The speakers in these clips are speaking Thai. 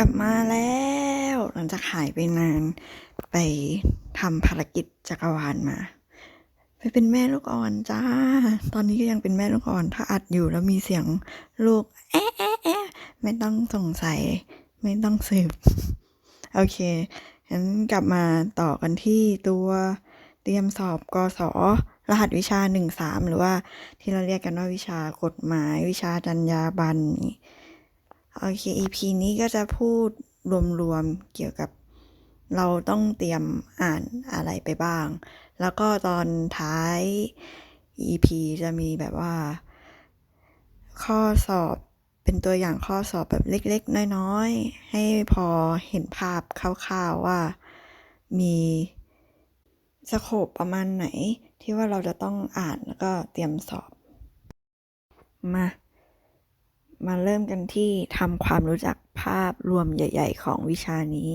กลับมาแล้วหลังจากหายไปนานไปทำภารกิจจักรวาลมา ไปเป็นแม่ลูกอ่อนจ้า ตอนนี้ก็ยังเป็นแม่ลูกอ่อน ถ้าอัดอยู่แล้วมีเสียงลูกแอะแอะแอะไม่ต้องสงสัย ไม่ต้องสืบ โอเคงั้นกลับมาต่อกันที่ตัวเตรียมสอบกศรหัสวิชาหนึ่งสามหรือว่าที่เราเรียกกันว่าวิชากฎหมายวิชาจรรยาบรรณ โอเค EP นี้ก็จะพูดรวมๆเกี่ยวกับ เราต้องเตรียมอ่านอะไรไปบ้าง แล้วก็ตอนท้าย EP จะมีแบบว่า ข้อสอบเป็นตัวอย่างข้อสอบแบบเล็กๆ น้อยๆ ให้พอเห็นภาพคร่าวๆว่ามีสโคปประมาณไหนที่ว่าเราจะต้องอ่านแล้วก็เตรียมสอบ มา มาเริ่มกันที่ทำความรู้จักภาพรวมใหญ่ ๆ ของวิชานี้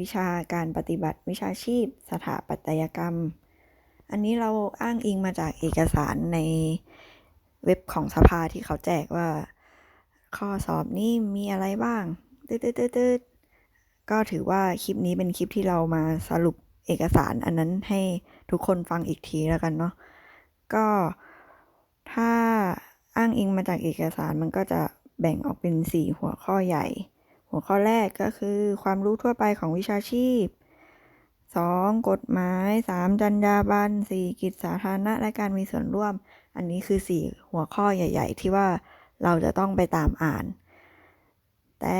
วิชาการปฏิบัติวิชาชีพ สถาปัตยกรรม อันนี้เราอ้างอิงมาจากเอกสารในเว็บของสภาที่เขาแจกว่า ข้อสอบนี้มีอะไรบ้างตืดๆๆก็ถือว่าคลิปนี้เป็นคลิปที่เรามาสรุปเอกสารอันนั้นให้ทุกคนฟังอีกทีแล้วกันเนาะก็ถ้า อ้างอิงมาจากเอกสารมันก็จะแบ่งออกเป็นสี่หัวข้อใหญ่ หัวข้อแรกก็คือความรู้ทั่วไปของวิชาชีพ 2. กฎหมาย 3. จรรยาบรรณ 4. กิจสาธารณะและการมีส่วนร่วม อันนี้คือ 4 หัวข้อใหญ่ ๆ ที่ว่าเราจะต้องไปตามอ่าน แต่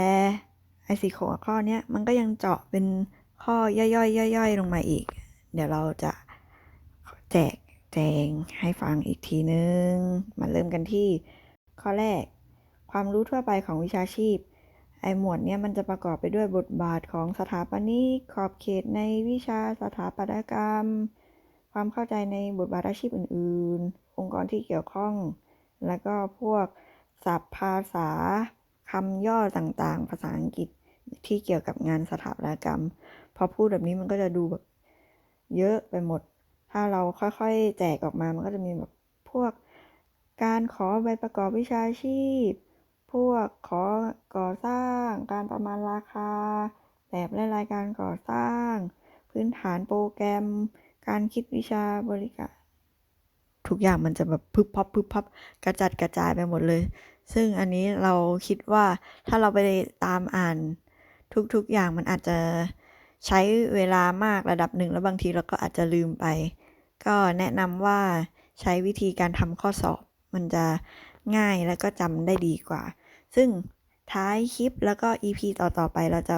ไอ้สี่หัวข้อเนี้ยมันก็ยังเจาะเป็นข้อย่อยๆย่อยๆลงมาอีก เดี๋ยวเราจะแจก แจงให้ฟังอีกทีนึง มาเริ่มกันที่ ข้อแรก ความรู้ทั่วไปของวิชาชีพ ไอหมวดเนี้ยมันจะประกอบไปด้วยบทบาทของสถาปนิก ขอบเขตในวิชาสถาปัตยกรรม ความเข้าใจในบทบาทอาชีพอื่น ๆ องค์กรที่เกี่ยวข้อง แล้วก็พวกศัพท์ภาษาคำย่อต่างๆ ภาษาอังกฤษที่เกี่ยวกับงานสถาปัตยกรรม พอพูดแบบนี้มันก็จะดูแบบเยอะไปหมด ถ้าเราค่อยๆ แจกออกมามันก็จะมีแบบพวกการขอใบประกอบวิชาชีพ พวกขอก่อสร้าง การประมาณราคา แบบและรายการก่อสร้าง พื้นฐานโปรแกรม การคิดวิชาบริการ ทุกอย่างมันจะแบบพึบพับพึบพับกระจัดกระจายไปหมดเลย ซึ่งอันนี้เราคิดว่าถ้าเราไปตามอ่านทุกๆอย่างมันอาจจะใช้เวลามากระดับหนึ่งแล้วบางทีเราก็อาจจะลืมไป ก็แนะนำว่าใช้วิธีการทำข้อสอบ มันจะง่ายแล้วก็จำได้ดีกว่า ซึ่งท้ายคลิปแล้วก็ EP ต่อๆไปเราจะ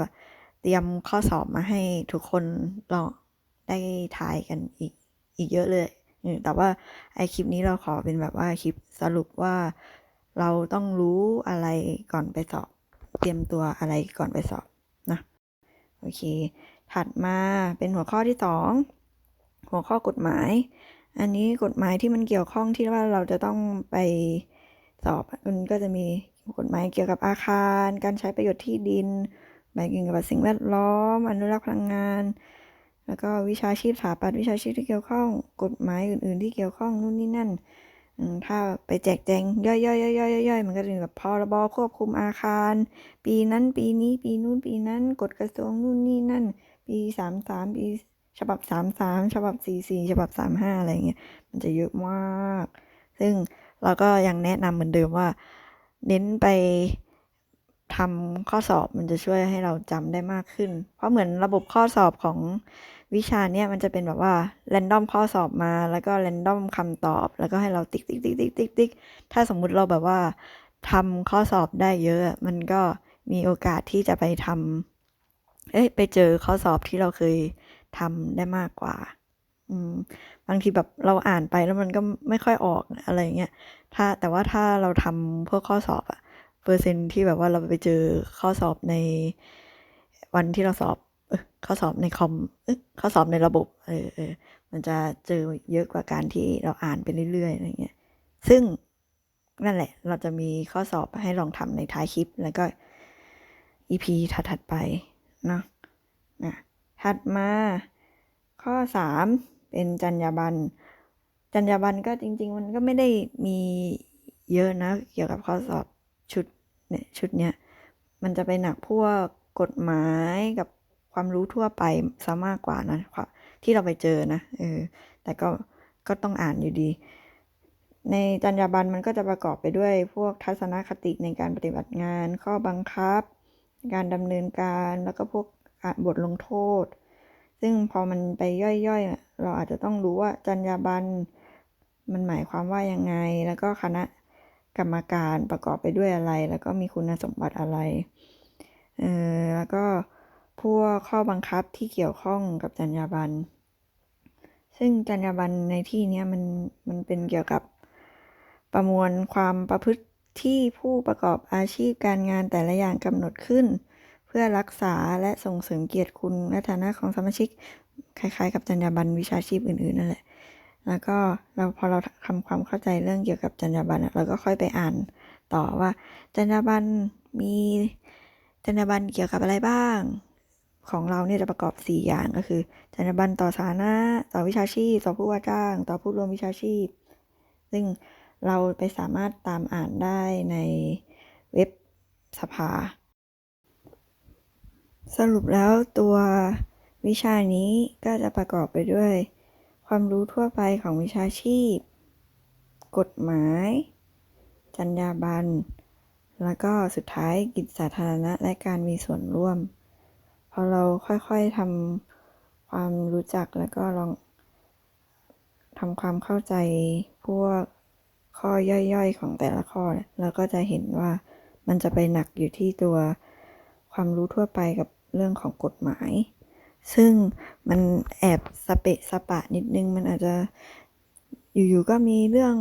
เตรียมข้อสอบมาให้ทุกคนลองได้ทายกันอีกอีกเยอะเลย แต่ว่าไอคลิปนี้เราขอเป็นแบบว่าคลิปสรุปว่าเราต้องรู้อะไรก่อนไปสอบ เตรียมตัวอะไรก่อนไปสอบนะ โอเค ถัดมาเป็นหัวข้อที่สอง หัวข้อกฎหมาย อันนี้กฎหมายที่มันเกี่ยวข้องที่ว่าเราจะต้องไปสอบมันก็จะมีกฎหมายเกี่ยวกับอาคาร การใช้ประโยชน์ที่ดินหมายเกี่ยวกับสิ่งแวดล้อม อนุรักษ์พลังงาน แล้วก็วิชาชีพสถาปัตย์วิชาชีพที่เกี่ยวข้อง กฎหมายอื่น ๆ ที่เกี่ยวข้องนู่นนี่นั่น ถ้าไปแจกแจงย่อยๆๆๆๆมันก็จะมีแบบพรบควบคุมอาคาร ปีนั้นปีนี้ปีนู้นปีนั้น กฎกระทรวงนู่นนี่นั่น ปีสามสามปี ฉบับสามสามฉบับสี่สี่ฉบับสามห้าอะไรเงี้ย มันจะเยอะมาก ซึ่งเราก็ยังแนะนำเหมือนเดิมว่า เน้นไปทำข้อสอบมันจะช่วยให้เราจำได้มากขึ้น เพราะเหมือนระบบข้อสอบของวิชาเนี้ยมันจะเป็นแบบว่าแรนดอมข้อสอบมาแล้วก็แรนดอมคำตอบ แล้วก็ให้เราติ๊กติ๊กติ๊กติ๊กติ๊กติ๊กถ้าสมมุติเราแบบว่าทำข้อสอบได้เยอะ มันก็มีโอกาสที่จะไปทำเอ้ยไปเจอข้อสอบที่เราเคย ทำได้มากกว่า อืม บางทีแบบเราอ่านไปแล้วมันก็ไม่ค่อยออกอะไรเงี้ย ถ้าแต่ว่าถ้าเราทำพวกข้อสอบอะเปอร์เซ็นที่แบบว่าเราไปเจอข้อสอบในวันที่เราสอบเออข้อสอบในคอมเออข้อสอบในระบบ เออเออมันจะเจอเยอะกว่าการที่เราอ่านไปเรื่อยๆอะไรเงี้ย ซึ่งนั่นแหละ เราจะมีข้อสอบให้ลองทำในท้ายคลิป แล้วก็ EP ถัดๆไปเนาะนะ ถัดมา ข้อสามเป็นจรรยาบรรณจรรยาบรรณก็จริง ๆ มันก็ไม่ได้มีเยอะนะ เกี่ยวกับข้อสอบชุดเนี่ยชุดเนี้ยมันจะไปหนักพวกกฎหมายกับความรู้ทั่วไปซะมากกว่านะที่เราไปเจอนะเออแต่ก็ก็ต้องอ่านอยู่ดี ในจรรยาบรรณมันก็จะประกอบไปด้วยพวกทัศนคติในการปฏิบัติงาน ข้อบังคับ การดำเนินการแล้วก็พวก บทลงโทษ ซึ่งพอมันไปย่อยๆ เราอาจจะต้องรู้ว่าจรรยาบรรณมันหมายความว่ายังไง แล้วก็คณะกรรมการประกอบไปด้วยอะไร แล้วก็มีคุณสมบัติอะไร เออแล้วก็พวกข้อบังคับที่เกี่ยวข้องกับจรรยาบรรณ ซึ่งจรรยาบรรณในที่นี้มันมันเป็นเกี่ยวกับประมวลความประพฤติที่ผู้ประกอบอาชีพการงานแต่ละอย่างกำหนดขึ้น พื่อรักษาและส่งเสริมเกียรติคุณและฐานะของสมาชิก คล้ายๆ กับจรรยาบรรณวิชาชีพอื่นๆนั่นแหละ แล้วก็เราพอเราทำความเข้าใจเรื่องเกี่ยวกับจรรยาบรรณเราก็ค่อยไปอ่านต่อว่าจรรยาบรรณมีจรรยาบรรณเกี่ยวกับอะไรบ้าง ของเราเนี่ยจะประกอบ 4 อย่างก็คือจรรยาบรรณต่อสาธารณะต่อวิชาชีพ ต่อผู้ว่าจ้าง ต่อผู้ร่วมวิชาชีพ ซึ่งเราไปสามารถตามอ่านได้ในเว็บสภา สรุปแล้วตัววิชานี้ก็จะประกอบไปด้วย ความรู้ทั่วไปของวิชาชีพ กฎหมาย จรรยาบรรณ แล้วก็สุดท้ายกิจสาธารณะและการมีส่วนร่วม พอเราค่อยๆทำความรู้จักแล้วก็ลองทำความเข้าใจพวกข้อย่อยๆของแต่ละข้อเนี่ยเราก็จะเห็นว่ามันจะไปหนักอยู่ที่ตัว ความรู้ทั่วไปกับเรื่องของกฎหมาย ซึ่งมันแอบสเปะสปะนิดนึง มันอาจจะอยู่ๆก็มีเรื่อง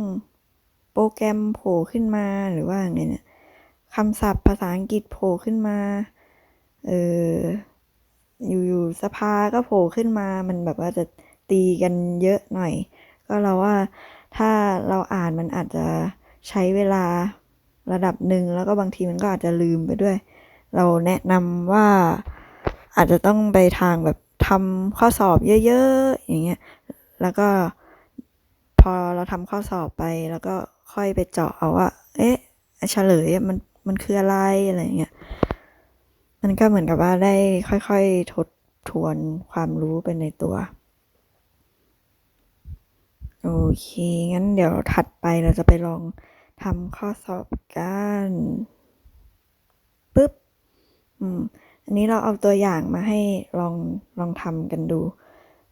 โปรแกรมโผล่ขึ้นมาหรือว่าไงเนี่ยคำศัพท์ภาษาอังกฤษโผล่ขึ้นมา เอออยู่ๆสภาก็โผล่ขึ้นมา มันแบบว่าจะตีกันเยอะหน่อย ก็เราว่าถ้าเราอ่านมันอาจจะใช้เวลาระดับหนึ่งแล้วก็บางทีมันก็อาจจะลืมไปด้วย เราแนะนำว่าอาจจะต้องไปทางแบบทำข้อสอบเยอะๆ อย่างเงี้ย แล้วก็พอเราทำข้อสอบไป แล้วก็ค่อยไปเจาะเอาว่า เอ๊ะเฉลยมันมันคืออะไรอะไรเงี้ย มันก็เหมือนกับว่าได้ค่อยๆ ทดทวนความรู้เป็นในตัว โอเค งั้นเดี๋ยวถัดไปเราจะไปลองทำข้อสอบกันปึ๊บ อืมอันนี้เราเอาตัวอย่างมาให้ลองลองทำกันดู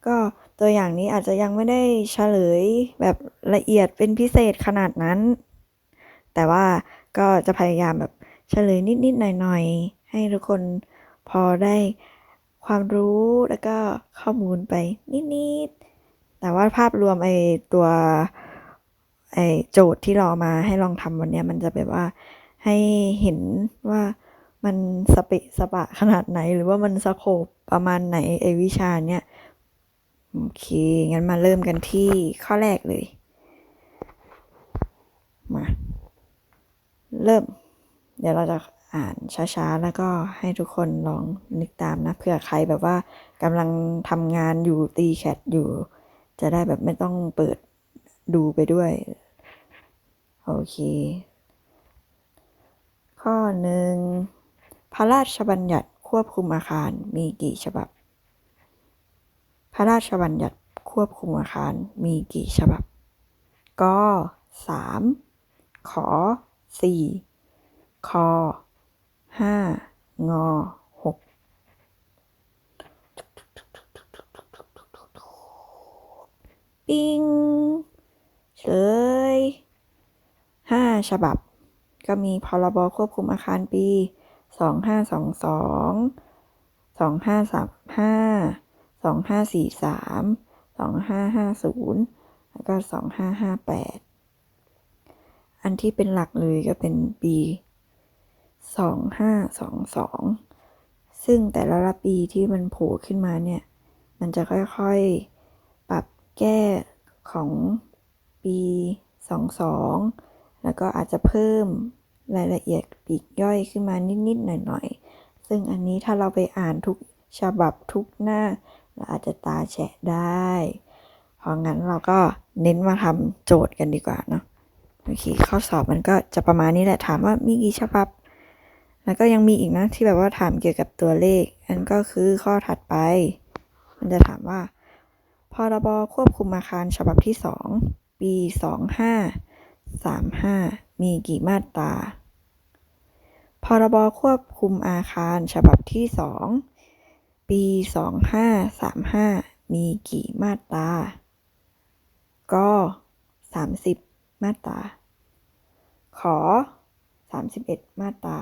ก็ตัวอย่างนี้อาจจะยังไม่ได้เฉลยแบบละเอียดเป็นพิเศษขนาดนั้น แต่ว่าก็จะพยายามแบบเฉลยนิด ๆ หน่อย ๆ ให้ทุกคนพอได้ความรู้แล้วก็ข้อมูลไปนิด ๆ แต่ว่าภาพรวมไอตัวไอโจทย์ที่เรามาให้ลองทำวันนี้มันจะแบบว่าให้เห็นว่า มันสเปะสปะขนาดไหน หรือว่ามันสโคปประมาณไหนไอวิชาเนี้ยโอเค งั้นมาเริ่มกันที่ข้อแรกเลย มา เริ่ม เดี๋ยวเราจะอ่านช้าๆ แล้วก็ให้ทุกคนลองนึกตามนะ เผื่อใครแบบว่ากำลังทำงานอยู่ตีแคทอยู่ จะได้แบบไม่ต้องเปิดดูไปด้วย โอเค ข้อหนึ่ง พระราชบัญญัติควบคุมอาคารมีกี่ฉบับ พระราชบัญญัติควบคุมอาคารมีกี่ฉบับก็สามขอสี่คอห้างอปิ้งเลยห้าฉบับ ก็มีพรบควบคุมอาคารปี สองห้าสองสองสองห้าสามห้าสองห้าสี่สามสองห้าห้าศูนย์แล้วก็สองห้าห้าแปดอันที่เป็นหลักเลยก็เป็นปีสองห้าสองสองซึ่งแต่ละละปีที่มันโผล่ขึ้นมาเนี่ย มันจะค่อยๆ ปรับแก้ของปี22แล้วก็อาจจะเพิ่ม รายละเอียดปีกย่อยขึ้นมานิดๆหน่อยๆ ซึ่งอันนี้ถ้าเราไปอ่านทุกฉบับทุกหน้า เราอาจจะตาแฉะได้ เพราะงั้นเราก็เน้นมาทำโจทย์กันดีกว่าเนาะโอเคข้อสอบมันก็จะประมาณนี้แหละถามว่ามีกี่ฉบับ แล้วก็ยังมีอีกนะที่แบบว่าถามเกี่ยวกับตัวเลข อันก็คือข้อถัดไป มันจะถามว่าพรบควบคุมอาคารฉบับที่สองปีสองห้าสามห้ามีกี่มาตรา พรบควบคุมอาคารฉบับที่สองปีสองห้าสามห้ามีกี่มาตราก็สามสิบมาตรา ขอสามสิบเอ็ดมาตรา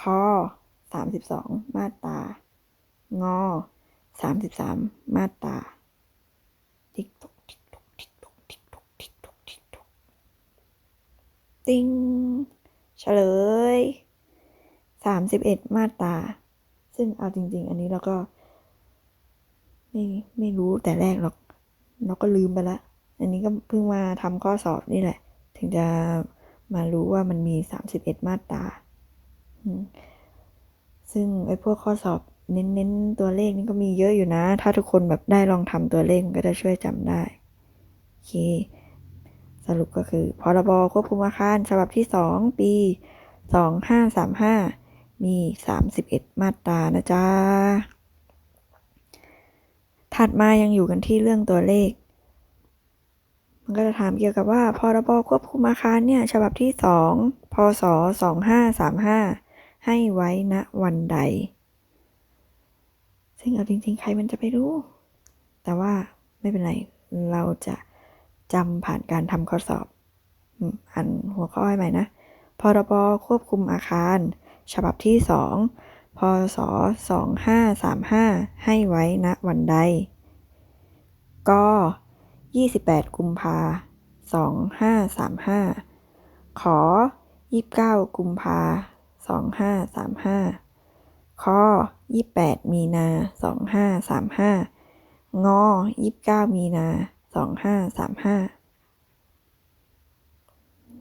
คอสามสิบสองมาตรา งอสามสิบสามมาตรา ติ๊กตกติ๊กตกติ๊กตกติ๊กตกติ๊กตกติ๊กตกติ้ง เฉลยสามสิบเอ็ดมาตรา ซึ่งเอาจริง ๆ อันนี้เราก็ไม่ไม่รู้แต่แรกหรอก เราก็ลืมไปละ อันนี้ก็เพิ่งมาทำข้อสอบนี่แหละ ถึงจะมารู้ว่ามันมีสามสิบเอ็ดมาตรา ซึ่งไอ้พวกข้อสอบเน้นๆตัวเลขนี่ก็มีเยอะอยู่นะ ถ้าทุกคนแบบได้ลองทำตัวเลขมันก็จะช่วยจำได้ โอเค สรุปก็คือพรบควบคุมอาคารฉบับที่สองปีสองห้าสามห้ามีสามาตรานะจ๊ะ ถัดมายังอยู่กันที่เรื่องตัวเลข มันก็จะถามเกี่ยวกับว่าพรบควบคุมอาคารเนี่ยฉบับที่สองพศสองห้าสามห้าให้ไว้ณวันใด ซึ่งเอาจริงๆ ใครมันจะไปรู้ แต่ว่าไม่เป็นไร เราจะ จำผ่านการทำข้อสอบอ่านหัวข้อใหม่นะ พรบควบคุมอาคาร ฉบับที่ 2 พศ 2535 ให้ไว้ณวันใด ก็ 28 กุมภา2535 ขอ 29 กุมภา2535 ข้อ 28 มีนา 2535 งอ 29 มีนา สองห้าสามห้า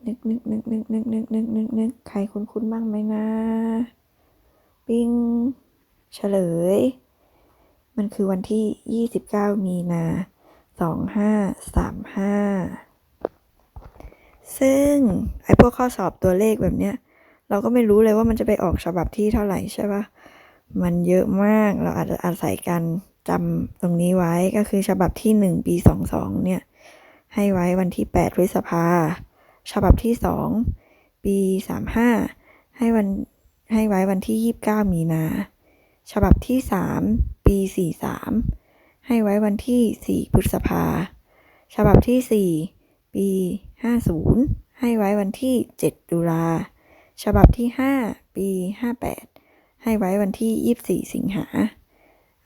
นึกนึกนึกนึกนึกนึกนึกนึกนึกใครคุ้นคุ้นบ้างไหมนะ ปิ้งเฉลย มันคือวันที่ยี่สิบเก้ามีนาสองห้าสามห้าซึ่งไอ้พวกข้อสอบตัวเลขแบบเนี้ย เราก็ไม่รู้เลยว่ามันจะไปออกฉบับที่เท่าไหร่ใช่ปะมันเยอะมากเราอาจจะอาศัยการ จำตรงนี้ไว้ก็คือฉบับที่หนึ่งปีสองสองเนี่ย ให้ไว้วันที่แปดพฤษภา ฉบับที่สองปีสามห้าให้วันให้ไว้วันที่ยี่สิบเก้ามีนา ฉบับที่สามปีสี่สามให้ไว้วันที่สี่พฤษภา ฉบับที่สี่ปีห้าศูนย์ให้ไว้วันที่เจ็ดตุลา ฉบับที่ห้าปีห้าแปดให้ไว้วันที่ยี่สี่สิงหา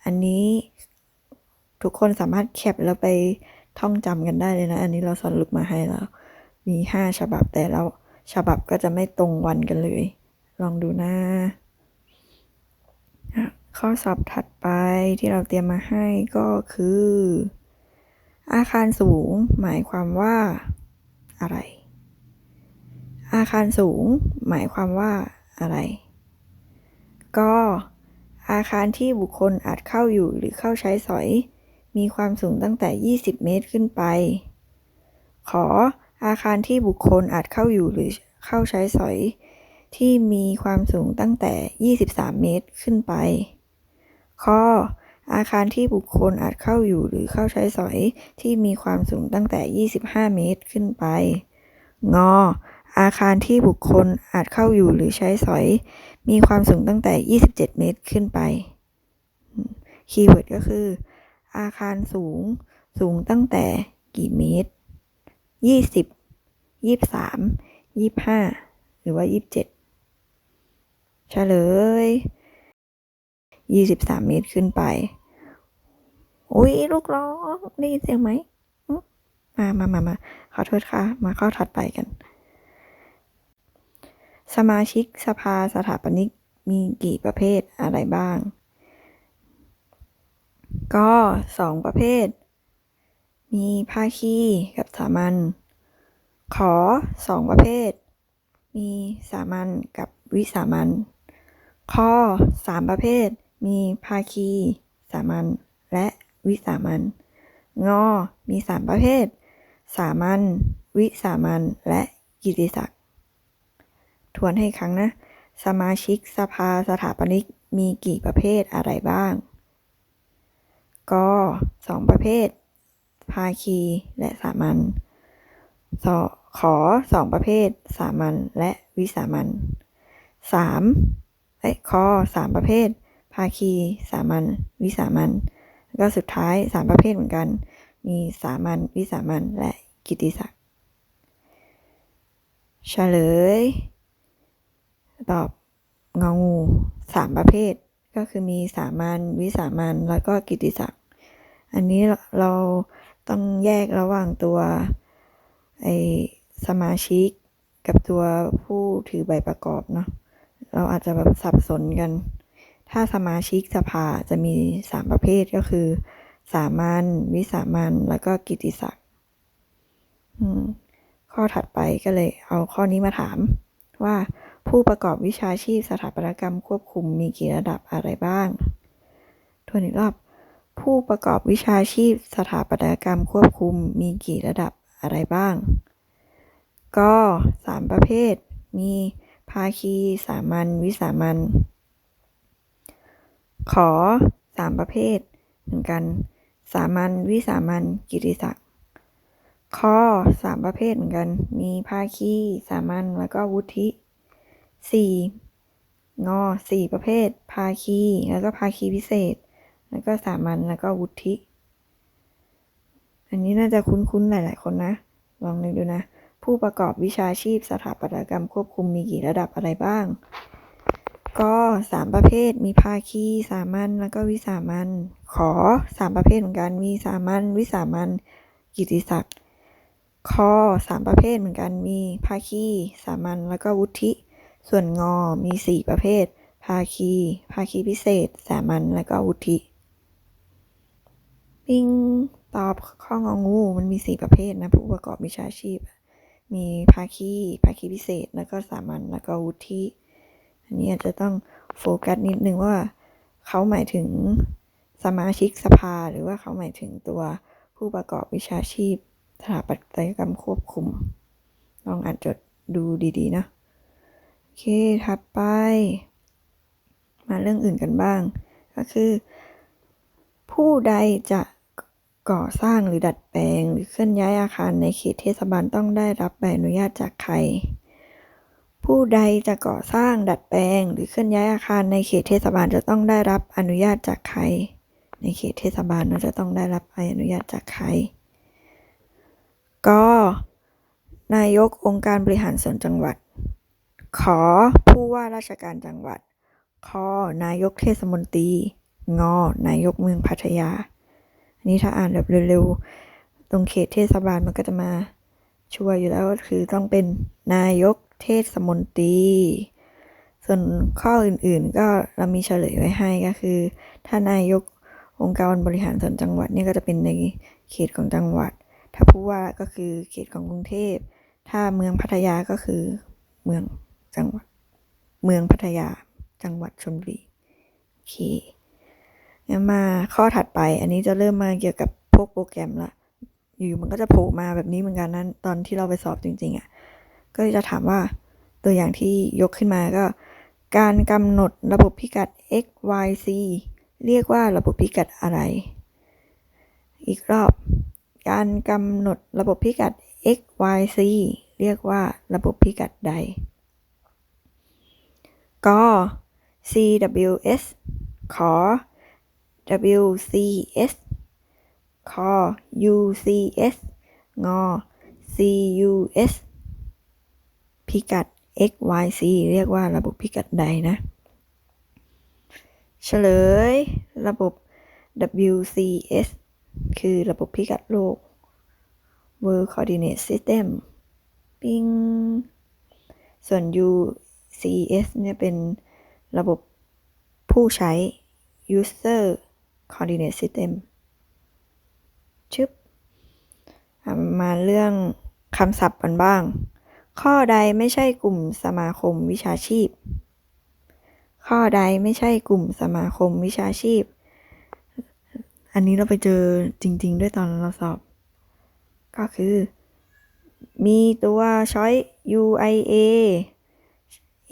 อันนี้ทุกคนสามารถแคปแล้วไปท่องจำกันได้เลยนะ อันนี้เราสรุปมาให้แล้ว มีห้าฉบับแต่เราฉบับก็จะไม่ตรงวันกันเลย ลองดูนะข้อสอบถัดไปที่เราเตรียมมาให้ก็คือ อาคารสูงหมายความว่าอะไร อาคารสูงหมายความว่าอะไร ก็ อาคารที่บุคคลอาจเข้าอยู่หรือเข้าใช้สอย มีความสูงตั้งแต่ 20 เมตรขึ้นไป ขออาคารที่บุคคลอาจเข้าอยู่หรือเข้าใช้สอย ที่มีความสูงตั้งแต่ 23 เมตรขึ้นไป ข้ออาคารที่บุคคลอาจเข้าอยู่หรือเข้าใช้สอยที่มีความสูงตั้งแต่ 25 เมตรขึ้นไป ง อาคารที่บุคคลอาจเข้าอยู่หรือใช้สอย มีความสูงตั้งแต่ 27 เมตรขึ้นไป คีย์เวิร์ดก็คือ อาคารสูง สูงตั้งแต่กี่เมตรยี่สิบยี่สามยี่ห้าหรือว่ายี่เจ็ดเฉลยยี่สิบสามเมตรขึ้นไป อุ้ยลูกร้อง ได้ยินเสียงไหมอืมมามามามาขอโทษค่ะ มาข้อถัดไปกัน สมาชิกสภาสถาปนิกมีกี่ประเภทอะไรบ้าง ก็สองประเภท มีภาคีกับสามัญ ขอสองประเภท มีสามัญกับวิสามัญ ข้อสามประเภท มีภาคี สามัญ และวิสามัญ งอ มีสามประเภท สามัญ วิสามัญ และกิติศักดิ์ ทวนให้ครั้งนะ สมาชิกสภาสถาปนิกมีกี่ประเภทอะไรบ้าง กสองประเภท ภาคีและสามัญสขอสองประเภท สามัญและวิสามัญสามเอ้ยคอสามประเภท ภาคี สามัญวิสามัญแล้วก็สุดท้ายสามประเภทเหมือนกัน มีสามัญวิสามัญและกิตติศักดิ์เฉลย ตอบงองูสามประเภท ก็คือมีสามัญวิสามัญแล้วก็กิติศักดิ์อันนี้เราต้องแยกระหว่างตัวไอสมาชิกกับตัวผู้ถือใบประกอบเนาะเราอาจจะแบบสับสนกัน ถ้าสมาชิกสภาจะมีสามประเภทก็คือ สามัญวิสามัญแล้วก็กิติศักดิ์ข้อถัดไปก็เลยเอาข้อนี้มาถามว่า ผู้ประกอบวิชาชีพสถาปัตยกรรมควบคุมมีกี่ระดับอะไรบ้าง ทวนอีกรอบ ผู้ประกอบวิชาชีพสถาปัตยกรรมควบคุมมีกี่ระดับอะไรบ้าง ก็สามประเภท มีภาคีสามัญวิสามัญ ขอสามประเภท เหมือนกัน สามัญวิสามัญกิติศักดิ์ข้อสามประเภทเหมือนกัน มีภาคี สามัญ แล้วก็วุฒิ สี่งอสี่ประเภท ภาคี แล้วก็ภาคีพิเศษ แล้วก็สามัญ แล้วก็วุฒิ อันนี้น่าจะคุ้นๆ หลาย ๆ คนนะ ลองนึกดูนะ ผู้ประกอบวิชาชีพสถาปัตยกรรมควบคุมมีกี่ระดับอะไรบ้าง ก็สามประเภท มีภาคี สามัญ แล้วก็วิสามัญ ขอสามประเภทเหมือนกัน มีสามัญ วิสามัญ กิตติศักดิ์คอสามประเภทเหมือนกัน มีภาคี สามัญ แล้วก็วุฒิ ส่วนงอมีสี่ประเภท ภาคี ภาคีพิเศษ สามัญ แล้วก็วุฒิ ปิง ตอบข้ององู มันมีสี่ประเภทนะ ผู้ประกอบวิชาชีพ มีภาคี ภาคีพิเศษ แล้วก็สามัญ แล้วก็วุฒิ อันนี้อาจจะต้องโฟกัสนิดนึงว่าเขาหมายถึงสมาชิกสภา หรือว่าเขาหมายถึงตัวผู้ประกอบวิชาชีพสถาปัตยกรรมควบคุม ลองอ่านจดดูดีๆนะ เค ถัดไป มาเรื่องอื่นกันบ้าง ก็คือ ผู้ใดจะก่อสร้างหรือดัดแปลงหรือเคลื่อนย้ายอาคารในเขตเทศบาลต้องได้รับใบอนุญาตจากใคร ผู้ใดจะก่อสร้างดัดแปลง หรือเคลื่อนย้ายอาคารในเขตเทศบาลจะต้องได้รับอนุญาตจากใคร ในเขตเทศบาลเราจะต้องได้รับใบอนุญาตจากใคร ก็ นายกองค์การบริหารส่วนจังหวัด ขอผู้ว่าราชการจังหวัดขอนายกเทศมนตรี งอนายกเมืองพัทยา อันนี้ถ้าอ่านแบบเร็วๆ ตรงเขตเทศบาลมันก็จะมาช่วยอยู่แล้วก็คือต้องเป็นนายกเทศมนตรี ส่วนข้ออื่นๆก็เรามีเฉลยไว้ให้ก็คือ ถ้านายกองค์การบริหารส่วนจังหวัดเนี่ยก็จะเป็นในเขตของจังหวัด ถ้าผู้ว่าก็คือเขตของกรุงเทพ ถ้าเมืองพัทยาก็คือเมือง จังหวัด เมืองพัทยา จังหวัดชลบุรีโอเคงั้นมาข้อถัดไป อันนี้จะเริ่มมาเกี่ยวกับพวกโปรแกรมละ อยู่มันก็จะโผล่มาแบบนี้เหมือนกันนั้นตอนที่เราไปสอบจริง ๆอะ่ะ ก็จะถามว่าตัวอย่างที่ยกขึ้นมาก็ การกำหนดระบบพิกัด x y z เรียกว่าระบบพิกัดอะไร อีกรอบ การกำหนดระบบพิกัด x y z เรียกว่าระบบพิกัดใด ก็ CWS ขอ WCS คอ UCS งอ CUS พิกัด x y z เรียกว่าระบบพิกัดใดนะ เฉลย ระบบ WCS คือระบบพิกัดโลก World Coordinate System ปิงส่วน U UCS เนี่ยเป็นระบบผู้ใช้ User Coordinate System ชึบมาเรื่องคำศัพท์กันบ้าง ข้อใดไม่ใช่กลุ่มสมาคมวิชาชีพ ข้อใดไม่ใช่กลุ่มสมาคมวิชาชีพ อันนี้เราไปเจอจริง ๆ ด้วยตอนเราสอบ ก็คือ มีตัวช้อย UIA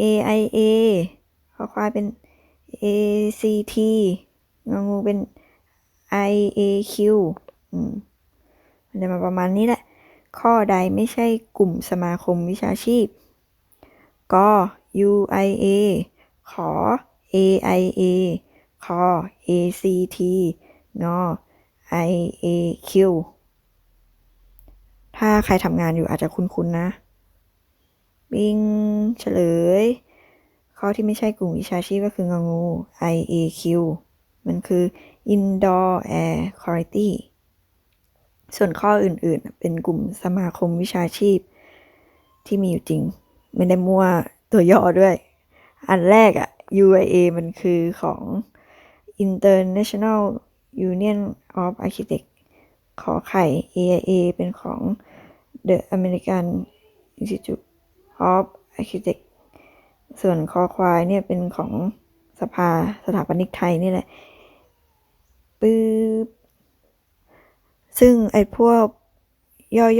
AIA คอควายเป็น ACT งองูเป็น IAQ อืมมันจะมาประมาณนี้แหละ ข้อใดไม่ใช่กลุ่มสมาคมวิชาชีพก UIA ขอ AIA คอ ACT งอ IAQ ถ้าใครทำงานอยู่อาจจะคุ้นๆนะ บิงเฉลย ข้อที่ไม่ใช่กลุ่มวิชาชีพก็คืององู IAQ มันคือ Indoor Air Quality ส่วนข้ออื่นๆ เป็นกลุ่มสมาคมวิชาชีพ ที่มีอยู่จริง ไม่ได้มั่วตัวย่อด้วย อันแรกอะ UIA มันคือของ International Union of Architects ขอไข่ AIA เป็นของ The American Institute of Architect ส่วนคอควายเนี่ยเป็นของสภาสถาปนิกไทยนี่แหละปึ๊บซึ่งไอ้พวก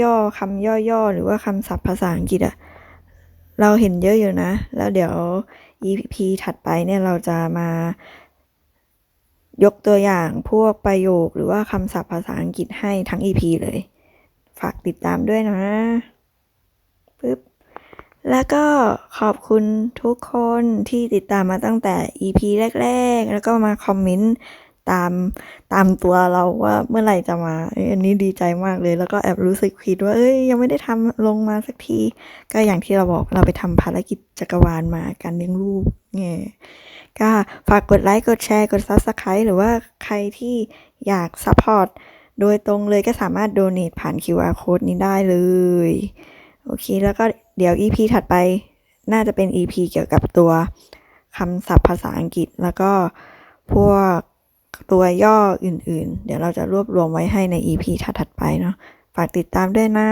ย่อๆคำย่อๆ หรือว่าคำศัพท์ภาษาอังกฤษอะเราเห็นเยอะอยู่นะ แล้วเดี๋ยว EP ถัดไปเนี่ยเราจะมายกตัวอย่างพวกประโยคหรือว่าคำศัพท์ภาษาอังกฤษให้ทั้ง EP เลย ฝากติดตามด้วยนะ แล้วก็ขอบคุณทุกคนที่ติดตามมาตั้งแต่ EP แรก ๆ แล้วก็มาคอมเมนต์ตามตามตัวเราว่าเมื่อไหร่จะมาอันนี้ดีใจมากเลย แล้วก็แอบรู้สึกผิดว่าเอ้ยยังไม่ได้ทำลงมาสักที ก็อย่างที่เราบอกเราไปทำภารกิจจักรวาลมาการเลี้ยงลูกไงก็ฝากกดไลค์กดแชร์กด Subscribe หรือว่าใครที่อยากซัพพอร์ตโดยตรงเลยก็สามารถโดเน a ผ่าน QR code นี้ได้เลย โอเคแล้วก็ เดี๋ยว EP ถัดไปน่าจะเป็น EP เกี่ยวกับตัวคำศัพท์ภาษาอังกฤษ แล้วก็พวกตัวย่ออื่น ๆ เดี๋ยวเราจะรวบรวมไว้ให้ใน EP ถัดๆไปเนาะฝากติดตามด้วยนะ